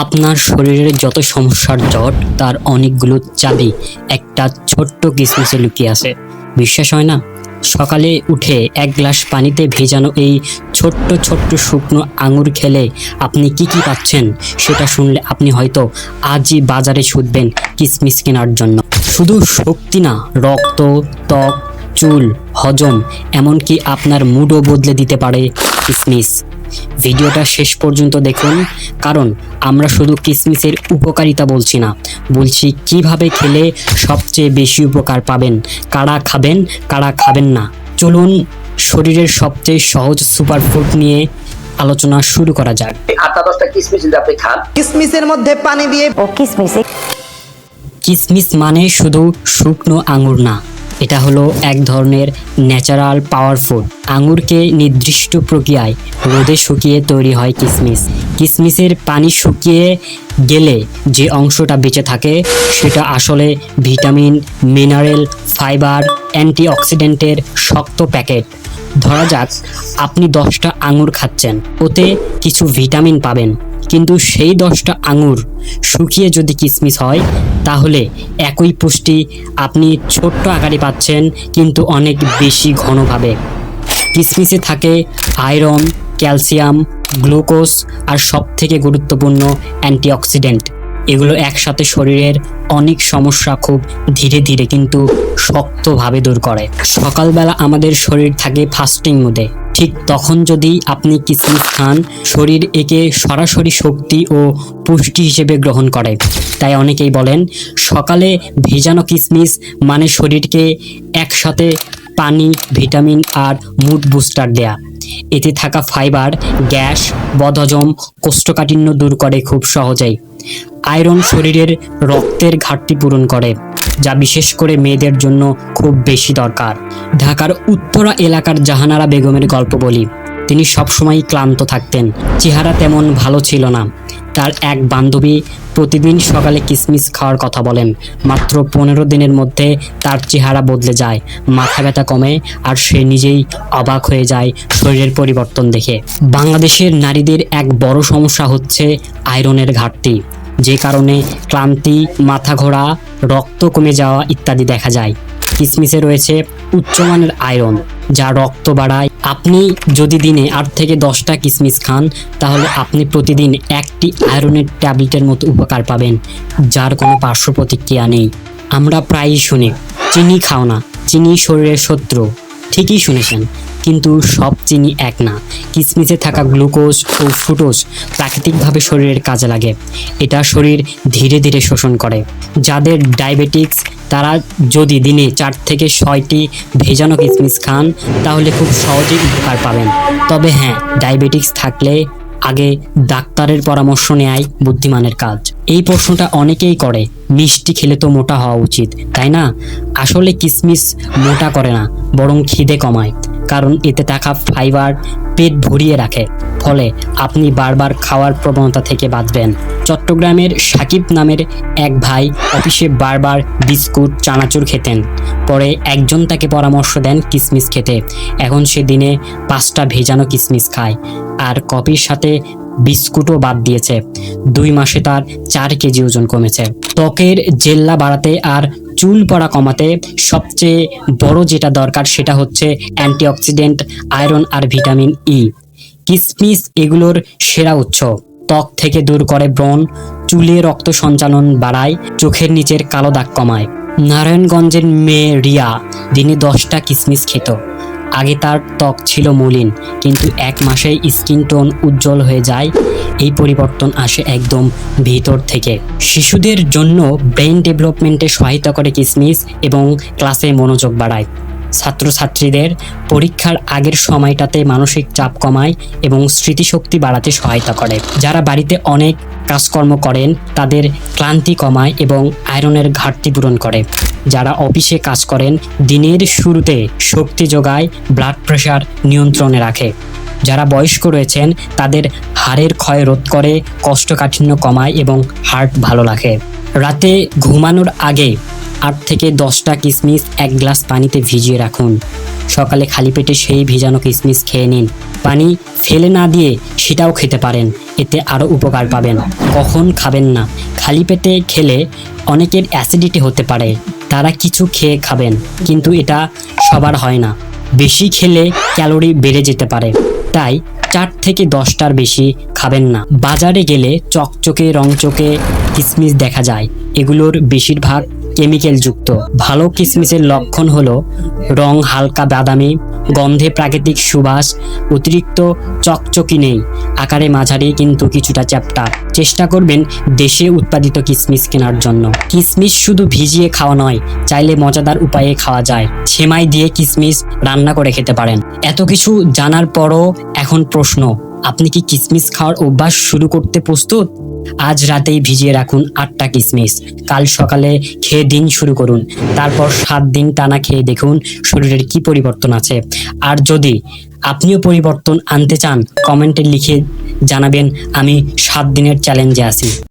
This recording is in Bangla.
আপনার শরীরের যত সমস্যার জট তার অনেকগুলো চাবি একটা ছোট্ট কিসমিসে লুকিয়ে আছে। বিশ্বাস হয় না? সকালে উঠে এক গ্লাস পানিতে ভেজানো এই ছোট্ট ছোট্ট শুকনো আঙুর খেলে আপনি কি কি পাচ্ছেন, সেটা শুনলে আপনি হয়তো আজই বাজারে ছুটবেন কিসমিস কেনার জন্য। শুধু শক্তি না, রক্ত, ত্বক, চুল, হজম, এমনকি আপনার মুডও বদলে দিতে পারে কিসমিস। ভিডিওটা শেষ পর্যন্ত দেখুন কারণ আমরা শুধু কিসমিসের উপকারিতা বলছি না বলছি কীভাবে খেলে সবচেয়ে বেশি উপকার পাবেন কারা খাবেন কারা খাবেন না। চলুন শরীরের সবচেয়ে সহজ সুপারফুড নিয়ে আলোচনা শুরু করা যাক। আটটা দশটা কিসমিস যদি আপনি খান। কিসমিসের মধ্যে পানি দিয়ে ও কিসমিস কিসমিস মানে শুধু শুকনো আঙুর না এটা হলো এক ধরনের ন্যাচারাল পাওয়ার ফুড। আঙুরকে নির্দিষ্ট প্রক্রিয়ায় রোদে শুকিয়ে তৈরি হয় কিসমিস। কিসমিসের পানি শুকিয়ে গেলে যে অংশটা বেঁচে থাকে, সেটা আসলে ভিটামিন, মিনারেল, ফাইবার, অ্যান্টিঅক্সিডেন্টের শক্ত প্যাকেট। ধরা যাক, আপনি দশটা আঙুর খাচ্ছেন, ওতে কিছু ভিটামিন পাবেন। কিন্তু সেই দশটা আঙুর শুকিয়ে যদি কিসমিস হয় তাহলে একই পুষ্টি আপনি ছোট্ট আকারে পাচ্ছেন কিন্তু অনেক বেশি ঘনভাবে। কিসমিসে থাকে আয়রন, ক্যালসিয়াম, গ্লুকোজ আর সব থেকে গুরুত্বপূর্ণ অ্যান্টিঅক্সিডেন্ট। এগুলো একসাথে শরীরের অনেক সমস্যা খুব ধীরে ধীরে কিন্তু শক্তভাবে দূর করে। সকালবেলা আমাদের শরীর থাকে ফাস্টিং মোডে ঠিক তখন যদি আপনি কিসমিস খান শরীর একে সরাসরি শক্তি ও পুষ্টি হিসেবে গ্রহণ করে। তাই অনেকেই বলেন, সকালে ভেজানো কিসমিস মানে শরীরকে একসাথে পানি, ভিটামিন আর মুড বুস্টার দেয়া। এতে থাকা ফাইবার, গ্যাস, বদহজম, কোষ্ঠকাঠিন্য দূর করে খুব সহজেই। আয়রন শরীরের রক্তের ঘাটতি পূরণ করে। যা বিশেষ করে মেয়েদের জন্য খুব বেশি দরকার। ঢাকার উত্তরা এলাকার জাহানারা বেগমের গল্প বলি। তিনি সবসময় ক্লান্ত থাকতেন। চেহারা তেমন ভালো ছিল না। তার এক বান্ধবী প্রতিদিন সকালে কিসমিস খাওয়ার কথা বলেন। মাত্র পনেরো দিনের মধ্যে তার চেহারা বদলে যায়। মাথা ব্যথা কমে আর সে নিজেই অবাক হয়ে যায় শরীরের পরিবর্তন দেখে। বাংলাদেশের নারীদের এক বড় সমস্যা হচ্ছে আয়রনের ঘাটতি। যে কারণে ক্লান্তি মাথা ঘোরা রক্ত কমে যাওয়া ইত্যাদি দেখা যায়। কিসমিসে রয়েছে উচ্চমানের আয়রন, যা রক্ত বাড়ায়। আপনি যদি দিনে আট থেকে দশটা কিসমিস খান, তাহলে আপনি প্রতিদিন একটি আয়রনের ট্যাবলেটের মতো উপকার পাবেন, যার কোনো পার্শ্ব প্রতিক্রিয়া নেই। আমরা প্রায়ই শুনি, চিনি খাও না, চিনি শরীরের শত্রু। ঠিকই শুনেছেন। কিন্তু সব চিনি এক না। কিসমিসে থাকা গ্লুকোজ ও ফুটোজ প্রাকৃতিকভাবে শরীরের কাজে লাগে। এটা শরীর ধীরে ধীরে শোষণ করে। যাদের ডায়াবেটিক্স, তারা যদি দিনে চার থেকে ছয়টি ভেজানো কিসমিস খান, তাহলে খুব সহজেই উপকার পাবেন। তবে হ্যাঁ ডায়াবেটিক্স থাকলে আগে ডাক্তারের পরামর্শ নেয়াই বুদ্ধিমানের কাজ। এই প্রশ্নটা অনেকেই করে, মিষ্টি খেলে তো মোটা হওয়া উচিত, তাই না? আসলে কিসমিস মোটা করে না, বরং খিদে কমায়। কারণ এতে থাকা ফাইবার পেট ভরিয়ে রাখে। ফলে আপনি বারবার খাওয়ার প্রবণতা থেকে বাঁচবেন। চট্টগ্রামের সাকিব নামের এক ভাই অফিসে বারবার বিস্কুট, চানাচুর খেতেন। পরে একজন তাকে পরামর্শ দেন কিসমিস খেতে। এখন সে দিনে পাঁচটা ভেজানো কিসমিস খায় আর কফির সাথে বিস্কুটও বাদ দিয়েছে। দুই মাসে তার চার কেজি ওজন কমেছে। ত্বকের জেল্লা বাড়াতে আর চুল পড়া কমাতে সবচেয়ে বড় যেটা দরকার সেটা হচ্ছে অ্যান্টিঅক্সিডেন্ট, আয়রন আর ভিটামিন ই। কিসমিস এগুলোর সেরা উৎস। ত্বক থেকে দূর করে ব্রণ, চুলে রক্ত সঞ্চালন বাড়ায়, চোখের নিচের কালো দাগ কমায়। নারায়ণগঞ্জের মেয়ে রিয়া দিনে দশটা কিসমিস খেত। আগে তার ত্বক ছিল মলিন, কিন্তু এক মাসেই স্কিন টোন উজ্জ্বল হয়ে যায় এই পরিবর্তন আসে একদম ভিতর থেকে। শিশুদের জন্য ব্রেইন ডেভেলপমেন্টে সহায়তা করে কিসমিস এবং ক্লাসে মনোযোগ বাড়ায়। ছাত্রছাত্রীদের পরীক্ষার আগের সময়টাতে মানসিক চাপ কমায় এবং স্মৃতিশক্তি বাড়াতে সহায়তা করে। যারা বাড়িতে অনেক কাজকর্ম করেন, তাদের ক্লান্তি কমায় এবং আয়রনের ঘাটতি পূরণ করে। যারা অফিসে কাজ করেন, দিনের শুরুতে শক্তি যোগায়, ব্লাড প্রেশার নিয়ন্ত্রণে রাখে। যারা বয়স্ক রয়েছেন, তাদের হাড়ের ক্ষয় রোধ করে কোষ্ঠকাঠিন্য কমায় এবং হার্ট ভালো রাখে। রাতে ঘুমানোর আগে আট থেকে দশটা কিশমিশ এক গ্লাস পানিতে ভিজিয়ে রাখুন। সকালে খালি পেটে সেই ভিজানো কিশমিশ খেয়ে নিন। পানি ফেলে না দিয়ে সেটাও খেতে পারেন, এতে আরও উপকার পাবেন। কখন খাবেন না? খালি পেটে খেলে অনেকের অ্যাসিডিটি হতে পারে, তারা কিছু খেয়ে খাবেন, কিন্তু এটা সবার হয় না। বেশি খেলে ক্যালোরি বেড়ে যেতে পারে, তাই চার থেকে দশটার বেশি খাবেন না। বাজারে গেলে চকচকে রংচকে কিসমিস দেখা যায়। এগুলোর বেশিরভাগ কেমিক্যাল যুক্ত। ভালো কিশমিশের লক্ষণ হলো রং হালকা বাদামি, গন্ধে প্রাকৃতিক সুবাস, অতিরিক্ত চকচকি নেই, আকারে মাঝারি কিন্তু কিছুটা চ্যাপ্টা। চেষ্টা করবেন দেশে উৎপাদিত কিশমিশ কেনার জন্য। কিশমিশ শুধু ভিজিয়ে খাওয়া নয়, চাইলে মজাদার উপায়ে খাওয়া যায়। সেমাই দিয়ে কিশমিশ রান্না করে খেতে পারেন। এত কিছু জানার পরও এখন প্রশ্ন, আপনি কি কিশমিশ খাওয়ার অভ্যাস শুরু করতে প্রস্তুত? আজ রাতেই ভিজিয়ে রাখুন আটটা কিশমিশ কাল সকালে খেয়ে দিন শুরু করুন। তারপর সাত দিন টানা খেয়ে দেখুন শরীরের কি পরিবর্তন আছে। আর যদি আপনিও পরিবর্তন আনতে চান, কমেন্টে লিখে জানাবেন, আমি সাত দিনের চ্যালেঞ্জে আছি।